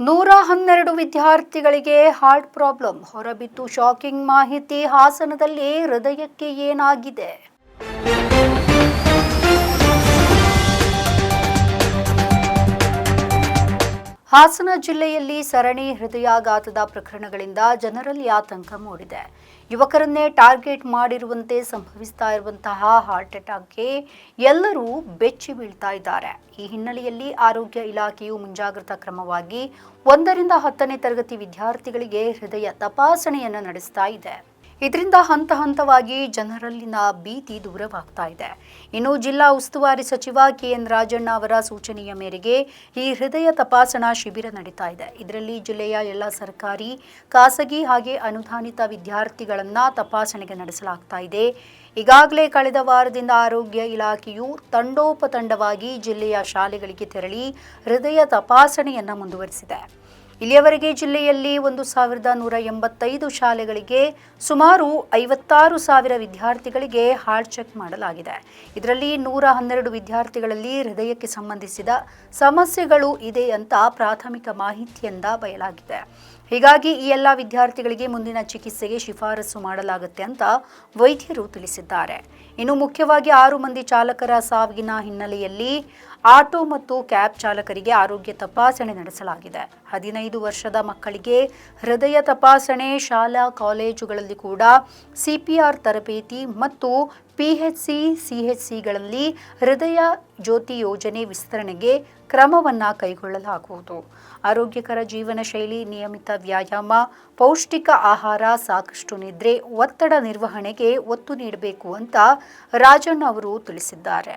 ನೂರ ಹನ್ನೆರಡು ವಿದ್ಯಾರ್ಥಿಗಳಿಗೆ ಹಾರ್ಟ್ ಪ್ರಾಬ್ಲಮ್. ಹೊರಬಿತ್ತು ಶಾಕಿಂಗ್ ಮಾಹಿತಿ ಹಾಸನದಲ್ಲಿ ಹೃದಯಕ್ಕೆ ಏನಾಗಿದೆ? ಹಾಸನ ಜಿಲ್ಲೆಯಲ್ಲಿ ಸರಣಿ ಹೃದಯಾಘಾತದ ಪ್ರಕರಣಗಳಿಂದ ಜನರಲ್ಲಿ ಆತಂಕ ಮೂಡಿದೆ. ಯುವಕರನ್ನೇ ಟಾರ್ಗೆಟ್ ಮಾಡಿರುವಂತೆ ಸಂಭವಿಸ್ತಾ ಇರುವಂತಹ ಹಾರ್ಟ್ ಅಟ್ಯಾಕ್ಗೆ ಎಲ್ಲರೂ ಬೆಚ್ಚಿ ಬೀಳ್ತಾ ಇದ್ದಾರೆ. ಈ ಹಿನ್ನೆಲೆಯಲ್ಲಿ ಆರೋಗ್ಯ ಇಲಾಖೆಯು ಮುಂಜಾಗ್ರತಾ ಕ್ರಮವಾಗಿ ಒಂದರಿಂದ ಹತ್ತನೇ ತರಗತಿ ವಿದ್ಯಾರ್ಥಿಗಳಿಗೆ ಹೃದಯ ತಪಾಸಣೆಯನ್ನು ನಡೆಸ್ತಾ ಇದೆ. ಇದರಿಂದ ಹಂತ ಹಂತವಾಗಿ ಜನರಲ್ಲಿನ ಭೀತಿ ದೂರವಾಗ್ತಾ ಇದೆ. ಇನ್ನು ಜಿಲ್ಲಾ ಉಸ್ತುವಾರಿ ಸಚಿವ ಕೆ ಎನ್ ರಾಜಣ್ಣ ಅವರ ಸೂಚನೆಯ ಮೇರೆಗೆ ಈ ಹೃದಯ ತಪಾಸಣಾ ಶಿಬಿರ ನಡೀತಾ ಇದೆ. ಇದರಲ್ಲಿ ಜಿಲ್ಲೆಯ ಎಲ್ಲ ಸರ್ಕಾರಿ, ಖಾಸಗಿ ಹಾಗೆ ಅನುದಾನಿತ ವಿದ್ಯಾರ್ಥಿಗಳನ್ನು ತಪಾಸಣೆಗೆ ನಡೆಸಲಾಗ್ತಾ ಇದೆ. ಈಗಾಗಲೇ ಕಳೆದ ವಾರದಿಂದ ಆರೋಗ್ಯ ಇಲಾಖೆಯು ತಂಡೋಪತಂಡವಾಗಿ ಜಿಲ್ಲೆಯ ಶಾಲೆಗಳಿಗೆ ತೆರಳಿ ಹೃದಯ ತಪಾಸಣೆಯನ್ನು ಮುಂದುವರಿಸಿದೆ. ಇಲ್ಲಿಯವರೆಗೆ ಜಿಲ್ಲೆಯಲ್ಲಿ ಒಂದು ಸಾವಿರದ ನೂರ ಎಂಬತ್ತೈದು ಶಾಲೆಗಳಿಗೆ ಸುಮಾರು ಐವತ್ತಾರು ಸಾವಿರ ವಿದ್ಯಾರ್ಥಿಗಳಿಗೆ ಹಾರ್ಟ್ ಚೆಕ್ ಮಾಡಲಾಗಿದೆ. ಇದರಲ್ಲಿ ನೂರ ಹನ್ನೆರಡು ವಿದ್ಯಾರ್ಥಿಗಳಲ್ಲಿ ಹೃದಯಕ್ಕೆ ಸಂಬಂಧಿಸಿದ ಸಮಸ್ಯೆಗಳು ಇದೆ ಅಂತ ಪ್ರಾಥಮಿಕ ಮಾಹಿತಿಯಿಂದ ಬಯಲಾಗಿದೆ. ಹೀಗಾಗಿ ಈ ಎಲ್ಲ ವಿದ್ಯಾರ್ಥಿಗಳಿಗೆ ಮುಂದಿನ ಚಿಕಿತ್ಸೆಗೆ ಶಿಫಾರಸು ಮಾಡಲಾಗುತ್ತೆ ಅಂತ ವೈದ್ಯರು ತಿಳಿಸಿದ್ದಾರೆ. ಇನ್ನು ಮುಖ್ಯವಾಗಿ ಆರು ಮಂದಿ ಚಾಲಕರ ಸಾವಿನ ಹಿನ್ನೆಲೆಯಲ್ಲಿ ಆಟೋ ಮತ್ತು ಕ್ಯಾಬ್ ಚಾಲಕರಿಗೆ ಆರೋಗ್ಯ ತಪಾಸಣೆ ನಡೆಸಲಾಗಿದೆ. ಹದಿನೈದು ವರ್ಷದ ಮಕ್ಕಳಿಗೆ ಹೃದಯ ತಪಾಸಣೆ ಶಾಲಾ ಕಾಲೇಜುಗಳಲ್ಲಿ ಕೂಡ ಸಿಪಿಆರ್ ತರಬೇತಿ ಮತ್ತು ಪಿಎಚ್ಸಿ ಸಿಗಳಲ್ಲಿ ಹೃದಯ ಜ್ಯೋತಿ ಯೋಜನೆ ವಿಸ್ತರಣೆಗೆ ಕ್ರಮವನ್ನು ಕೈಗೊಳ್ಳಲಾಗುವುದು. ಆರೋಗ್ಯಕರ ಜೀವನ ಶೈಲಿ, ನಿಯಮಿತ ವ್ಯಾಯಾಮ, ಪೌಷ್ಟಿಕ ಆಹಾರ, ಸಾಕಷ್ಟು ನಿದ್ರೆ, ಒತ್ತಡ ನಿರ್ವಹಣೆಗೆ ಒತ್ತು ನೀಡಬೇಕು ಅಂತ ರಾಜಣ್ಣ ಅವರು ತಿಳಿಸಿದ್ದಾರೆ.